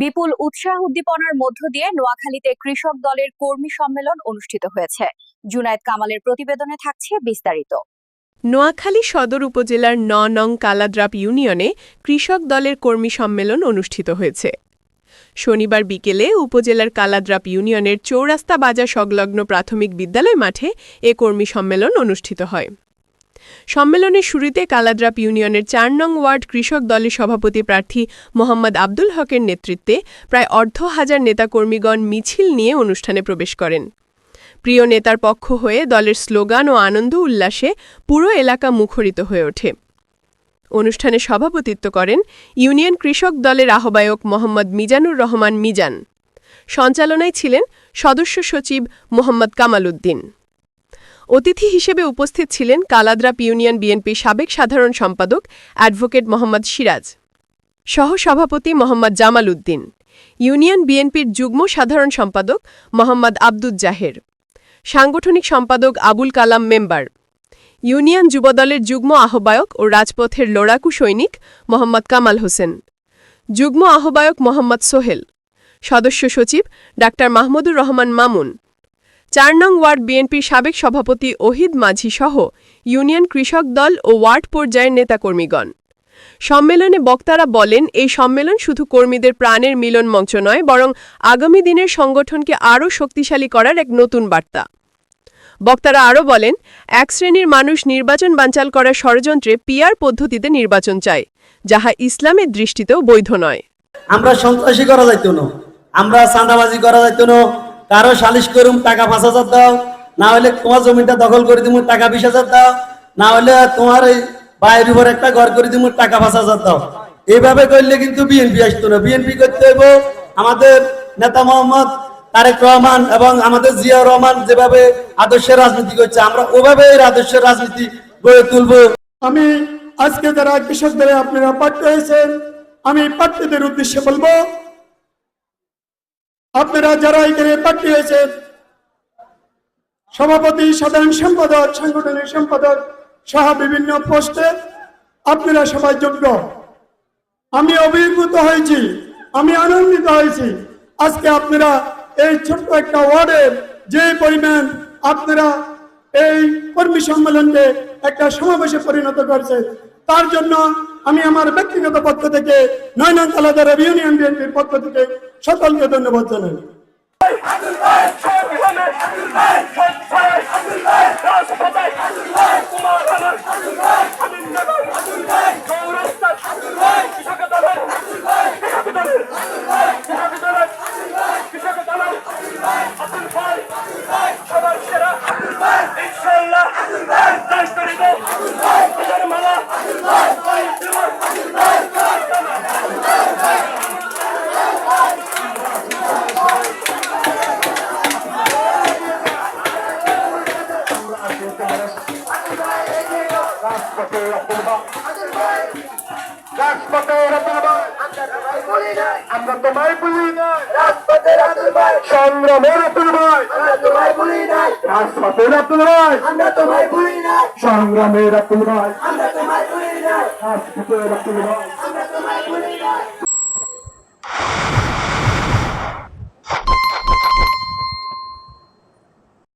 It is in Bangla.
বিপুল উৎসাহ উদ্দীপনার মধ্য দিয়ে নোয়াখালীতে কৃষক দলের কর্মী সম্মেলন অনুষ্ঠিত হয়েছে। জুনায়েদ কামালের প্রতিবেদনে থাকছে বিস্তারিত। নোয়াখালী সদর উপজেলার ন নং কালাদ্রাপ ইউনিয়নে কৃষক দলের কর্মী সম্মেলন অনুষ্ঠিত হয়েছে। শনিবার বিকেলে উপজেলার কালাদ্রাপ ইউনিয়নের চৌরাস্তা বাজার সংলগ্ন প্রাথমিক বিদ্যালয় মাঠে এ কর্মী সম্মেলন অনুষ্ঠিত হয়। সম্মেলনের শুরুতে কালাদ্রাপ ইউনিয়নের চার নং ওয়ার্ড কৃষক দলের সভাপতি প্রার্থী মোহাম্মদ আব্দুল হকের নেতৃত্বে প্রায় অর্ধ হাজার নেতাকর্মীগণ মিছিল নিয়ে অনুষ্ঠানে প্রবেশ করেন। প্রিয় নেতার পক্ষ হয়ে দলের স্লোগান ও আনন্দ উল্লাসে পুরো এলাকা মুখরিত হয়ে ওঠে। অনুষ্ঠানে সভাপতিত্ব করেন ইউনিয়ন কৃষক দলের আহ্বায়ক মোহাম্মদ মিজানুর রহমান মিজান। সঞ্চালনায় ছিলেন সদস্য সচিব মোহাম্মদ কামাল উদ্দিন। অতিথি হিসেবে উপস্থিত ছিলেন কালাদ্রাপ ইউনিয়ন বিএনপি সাবেক সাধারণ সম্পাদক অ্যাডভোকেট মোহাম্মদ সিরাজ, সহসভাপতি মোহাম্মদ জামাল উদ্দিন, ইউনিয়ন বিএনপির যুগ্ম সাধারণ সম্পাদক মোহাম্মদ আব্দুজ জাহের, সাংগঠনিক সম্পাদক আবুল কালাম মেম্বার, ইউনিয়ন যুবদলের যুগ্ম আহ্বায়ক ও রাজপথের লড়াকু সৈনিক মোহাম্মদ কামাল হোসেন, যুগ্ম আহ্বায়ক মোহাম্মদ সোহেল, সদস্য সচিব ডাক্তার মাহমুদুর রহমান মামুন চার নং ওয়ার্ড বিএনপির সাবেক সভাপতি ওহিদ মাঝি সহ ইউনিয়ন কৃষক দল ও ওয়ার্ড পর্যায়ের নেতাকর্মীগণ। সম্মেলনে বক্তারা বলেন, এই সম্মেলন শুধু কর্মীদের প্রাণের মিলন মঞ্চ নয়, বরং আগামী দিনের সংগঠনকে আরও শক্তিশালী করার এক নতুন বার্তা। বক্তারা আরও বলেন, এক শ্রেণির মানুষ নির্বাচন বানচাল করার ষড়যন্ত্রে পিয়ার পদ্ধতিতে নির্বাচন চায়, যাহা ইসলামের দৃষ্টিতেও বৈধ নয়। আমরা সন্ত্রাসী করা যাইতো না। আমরা চাঁদাবাজি করা যাইতো না। কারও সালিশ করুম, টাকা পাঁচ হাজার দাও। না হলে তোমার জমিটা দখল করে দিব টাকা বিশ হাজার দাও। না হলে তোমার এই বাইরের উপর একটা ঘর করে দিব টাকা পাঁচ হাজার দাও। এইভাবে করলে কিন্তু বিএনপি আসতো না। বিএনপি করতে হইব আমাদের নেতা মোহাম্মদ তারেক রহমান এবং আমাদের জিয়া রহমান যেভাবে আদর্শের রাজনীতি করছে, আমরা ওভাবে আদর্শের রাজনীতি গড়ে তুলবো। আমি আজকে যারা কৃষকদের আপনারা পাঠ্য হয়েছেন, আমি পাঠ্যদের উদ্দেশ্যে বলব আপনারা যারা এখানে পাঠ্য হয়েছেন, সভাপতি, সাধারণ সম্পাদক সাংগঠনিক সম্পাদক সহ বিভিন্ন পোস্টে আপনারা সবাই যোগ্য। আমি অভিভূত হয়েছি, আমি আনন্দিত হয়েছি। আজকে আপনারা এই ছোট্ট একটা ওয়ার্ডের যে পরিমাণ আপনারা এই কর্মী সম্মেলনকে একটা সমাবেশে পরিণত করছেন, তার জন্য আমি আমার ব্যক্তিগত পক্ষ থেকে নয়নান তালাদার ইউনিয়ন বিএনপির পক্ষ থেকে সকলকে ধন্যবাদ জানাই। আমরা তোমায় বলি না ভাই সংগ্রামের আতুল ভাই তোমায় বলি না রাজপথের আতুল ভাই আমরা তোমায় বলি না সংগ্রামের আতুল ভাই আমরা তোমায় বলি না ভাই